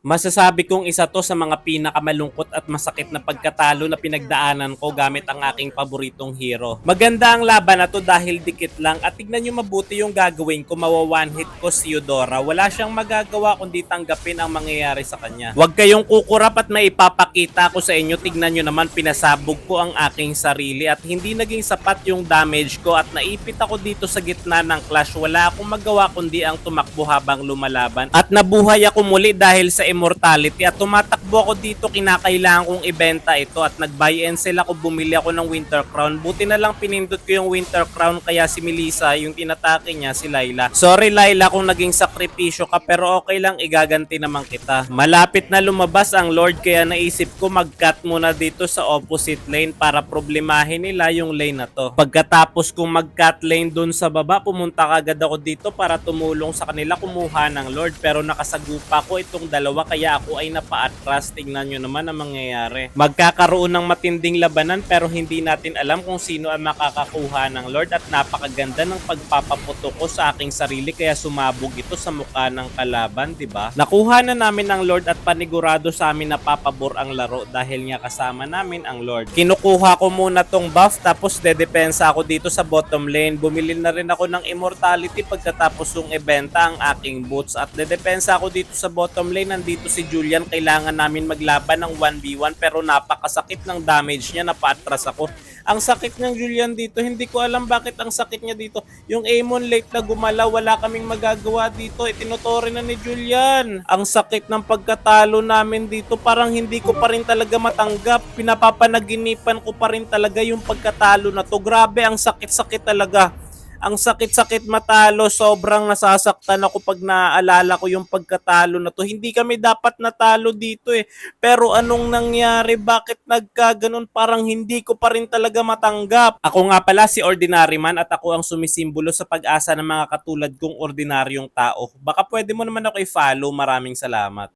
Masasabi kong isa to sa mga pinakamalungkot at masakit na pagkatalo na pinagdaanan ko gamit ang aking paboritong hero. Maganda ang laban na to dahil dikit lang at tignan nyo mabuti yung gagawin ko mawa one hit ko si Eudora. Wala siyang magagawa kundi tanggapin ang mangyayari sa kanya. Huwag kayong kukurap at may ipapakita ko sa inyo. Tignan nyo naman pinasabog ko ang aking sarili at hindi naging sapat yung damage ko at naipit ako dito sa gitna ng clash. Wala akong magawa kundi ang tumakbo habang lumalaban. At nabuhay ako muli dahil sa immortality at tumatakbo ako dito kinakailangan kong ibenta ito at nag-buy and sell ako bumili ako ng Winter Crown. Buti na lang pinindot ko yung Winter Crown kaya si Melissa yung tinatake niya si Layla. Sorry Layla kung naging sakripisyo ka pero okay lang igaganti naman kita. Malapit na lumabas ang Lord kaya naisip ko mag-cut muna dito sa opposite lane para problemahin nila yung lane na to. Pagkatapos kong mag-cut lane dun sa baba pumunta kagad ako dito para tumulong sa kanila kumuha ng Lord pero nakasagupa ko itong dalawa kaya ako ay napaatras. Tingnan nyo naman ang mangyayari. Magkakaroon ng matinding labanan pero hindi natin alam kung sino ang makakakuha ng Lord at napakaganda ng pagpapaputo ko sa aking sarili kaya sumabog ito sa mukha ng kalaban, di ba? Nakuha na namin ang Lord at panigurado sa amin na papabor ang laro dahil nga kasama namin ang Lord. Kinukuha ko muna tong buff tapos dedepensa ako dito sa bottom lane. Bumili na rin ako ng immortality pagkatapos yung ibenta ang aking boots at dedepensa ako dito sa bottom lane. Nandito si Julian, kailangan namin maglaban ng 1v1 pero napakasakit ng damage niya, napaatras ako. Ang sakit ng Julian dito, hindi ko alam bakit ang sakit niya dito. Yung Amon late na gumalaw, wala kaming magagawa dito. Itinutore na ni Julian. Ang sakit ng pagkatalo namin dito, parang hindi ko pa rin talaga matanggap. Pinapapanaginipan ko pa rin talaga yung pagkatalo na to. Grabe, ang sakit-sakit talaga ang sakit-sakit matalo, sobrang nasasaktan ako pag naaalala ko yung pagkatalo na to. Hindi kami dapat natalo dito eh. Pero anong nangyari? Bakit nagkaganon? Parang hindi ko pa rin talaga matanggap. Ako nga pala si Ordinary Man at ako ang sumisimbolo sa pag-asa ng mga katulad kong ordinaryong tao. Baka pwede mo naman ako i-follow. Maraming salamat.